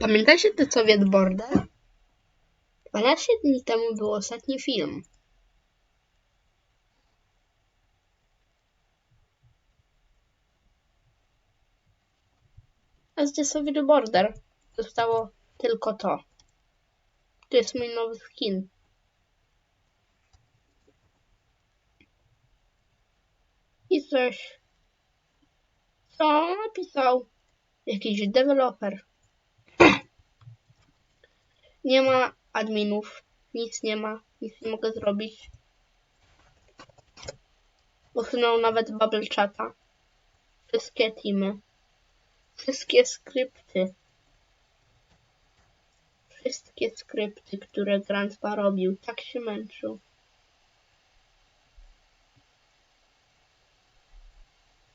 Pamiętacie The Soviet Border? 12 dni temu był ostatni film. A z The Soviet Border zostało tylko to. To jest mój nowy skin. I coś. Co napisał? Jakiś deweloper. Nie ma adminów. Nic nie ma. Nic nie mogę zrobić. Usunął nawet bubble chata. Wszystkie teamy. Wszystkie skrypty. Wszystkie skrypty, które Grandpa robił. Tak się męczył.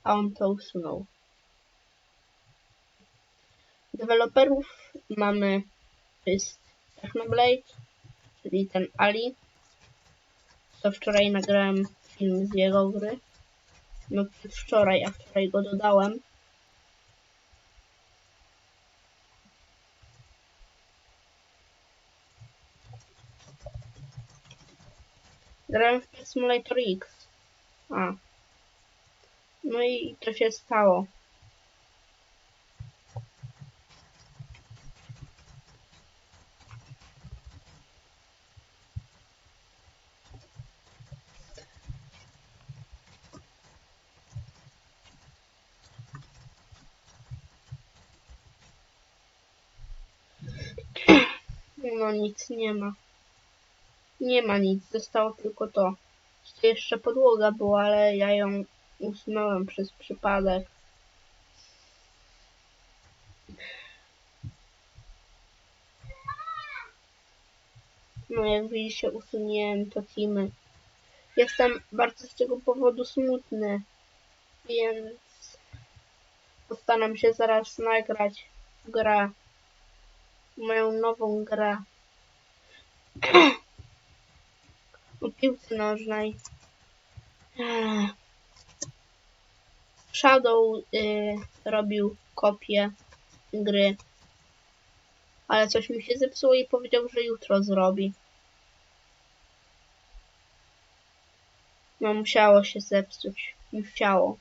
A on to usunął. Deweloperów mamy jest Technoblade, czyli ten Ali. To wczoraj nagrałem film z jego gry. No wczoraj, a wczoraj go dodałem. Grałem w Simulator X. A. No i to się stało. No nic nie ma. Nie ma nic, zostało tylko to. Jeszcze podłoga była, ale ja ją usunąłem przez przypadek. No jak widzicie usunięłem to teamy. Jestem bardzo z tego powodu smutny, więc postaram się zaraz nagrać grę moją nową grę o piłce nożnej. Ech. Shadow y, robił kopię gry, ale coś mi się zepsuło i powiedział, że jutro zrobi. No musiało się zepsuć. Musiało.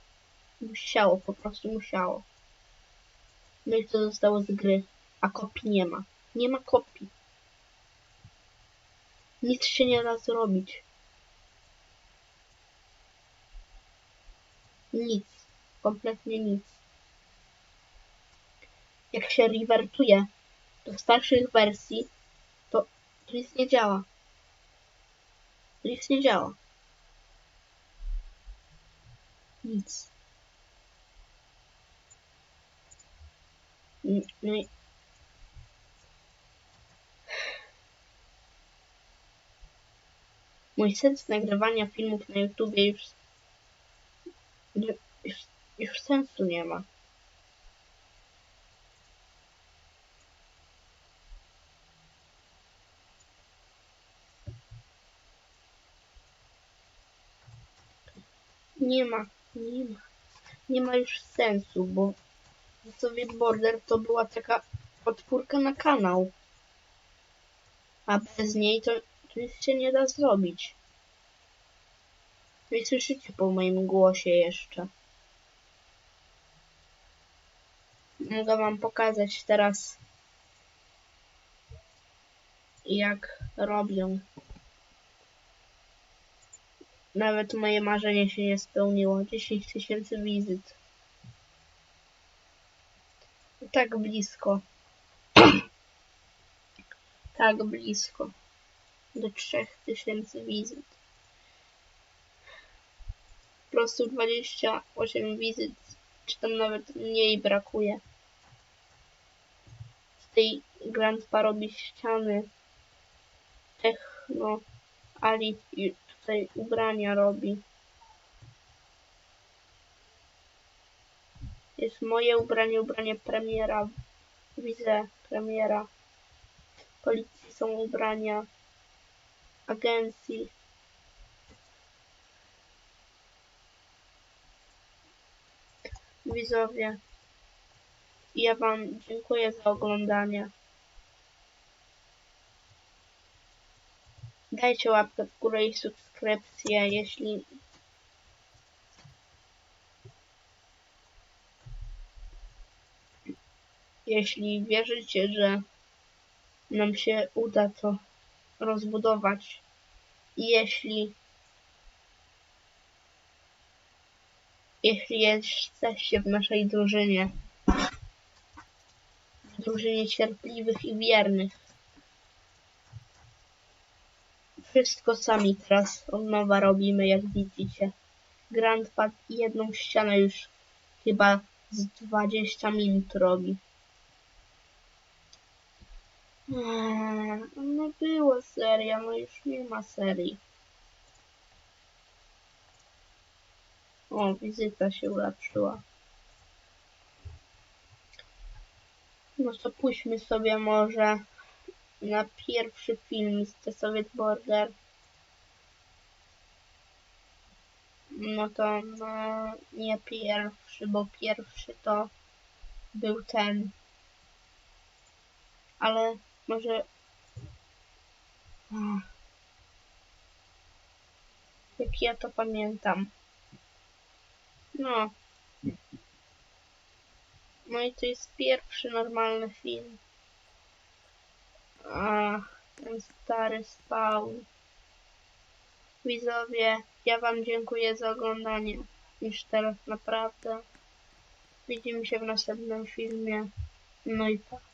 Musiało, po prostu musiało. No i to zostało z gry a kopii nie ma. Nie ma kopii. Nic się nie da zrobić. Nic. Kompletnie nic. Jak się rewertuje do starszych wersji, to, to nic nie działa. Nic nie działa. Nic. No Mój sens nagrywania filmów na YouTubie już, już, już sensu nie ma. Nie ma, nie ma, nie ma już sensu, bo Soviet Border to była taka podpórka na kanał. A bez niej to nic się nie da zrobić. Nie słyszycie po moim głosie jeszcze. Mogę wam pokazać teraz jak robią. Nawet moje marzenie się nie spełniło. 10 tysięcy wizyt. Tak blisko. tak blisko do 3000 wizyt. Po prostu 28 wizyt, czy tam nawet mniej brakuje. Z tej Grandpa robi ściany. Techno. Ali tutaj ubrania robi. Jest moje ubranie, ubranie premiera. Widzę premiera. Policji są ubrania agencji widzowie ja wam dziękuję za oglądanie. Dajcie łapkę w górę i subskrypcję, jeśli jeśli wierzycie, że nam się uda to rozbudować. Jeśli jeśli jesteście w naszej drużynie, w drużynie cierpliwych i wiernych. Wszystko sami teraz od nowa robimy, jak widzicie. Grandpad jedną ścianę już chyba z 20 minut robi. Eee, no była seria, no już nie ma serii. O, wizyta się ulepszyła. No to pójdźmy sobie może na pierwszy film z Soviet Border. No to no, nie pierwszy, bo pierwszy to był ten. Ale może... Jak ja to pamiętam. No. No i to jest pierwszy normalny film. Ach, ten stary spawn. Widzowie, ja wam dziękuję za oglądanie. Już teraz naprawdę. Widzimy się w następnym filmie. No i pa.